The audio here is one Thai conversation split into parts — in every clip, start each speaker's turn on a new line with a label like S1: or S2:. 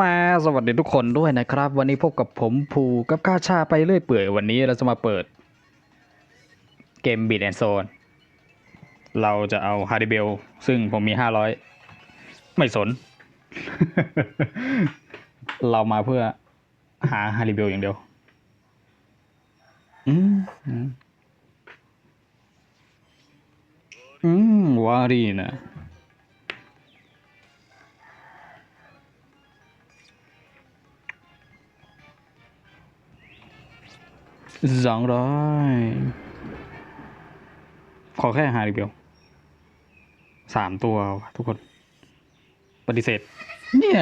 S1: มาสวัสดีทุกคนด้วยนะครับ วันนี้พบกับผมภูกับข้าชาไปเรื่อยเปื่อยวันนี้เราจะมาเปิด เกมบีดแอนโซนเราจะเอาฮาริเบลซึ่งผมมี500ไม่สน เรามาเพื่อหาฮาริเบลอย่างเดียวอืมอืมอืมวารีนะ สองร้อยขอแค่หารีเบลสามตัวว่ะทุกคน ปฏิเสธ เนี่ย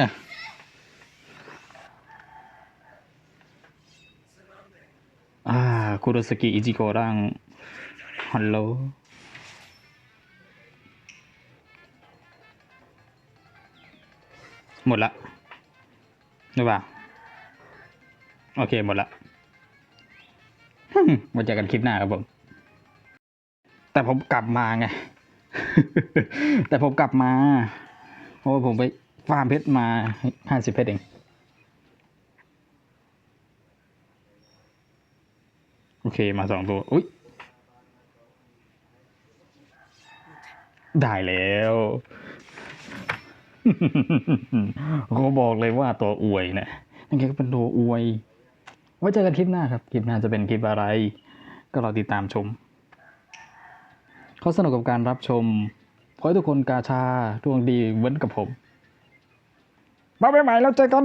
S1: อ่าคุโรสกิอิจิโกะร่างฮัลโหลหมดละหรือเปล่า โอเค หมดละฮึ่ มาเจอกันคลิปหน้าครับผม แต่ผมกลับมาไง แต่ผมกลับมา เพราะว่าผมไปฟาร์มเพชรมาห้าสิบเพชรเอง โอเคมาสองตัว อุ้ยได้แล้วเขาบอกเลยว่าตัวอวยนะนั่นแค่เป็นตัวอวย ไว้เจอกันคลิปหน้าครับ คลิปหน้าจะเป็นคลิปอะไร ก็รอติดตามชมเขาสนุกกับการรับชมขอให้ทุกคนกาชาดวงดีเหมือนกับผม มาใหม่ๆแล้วเจอกัน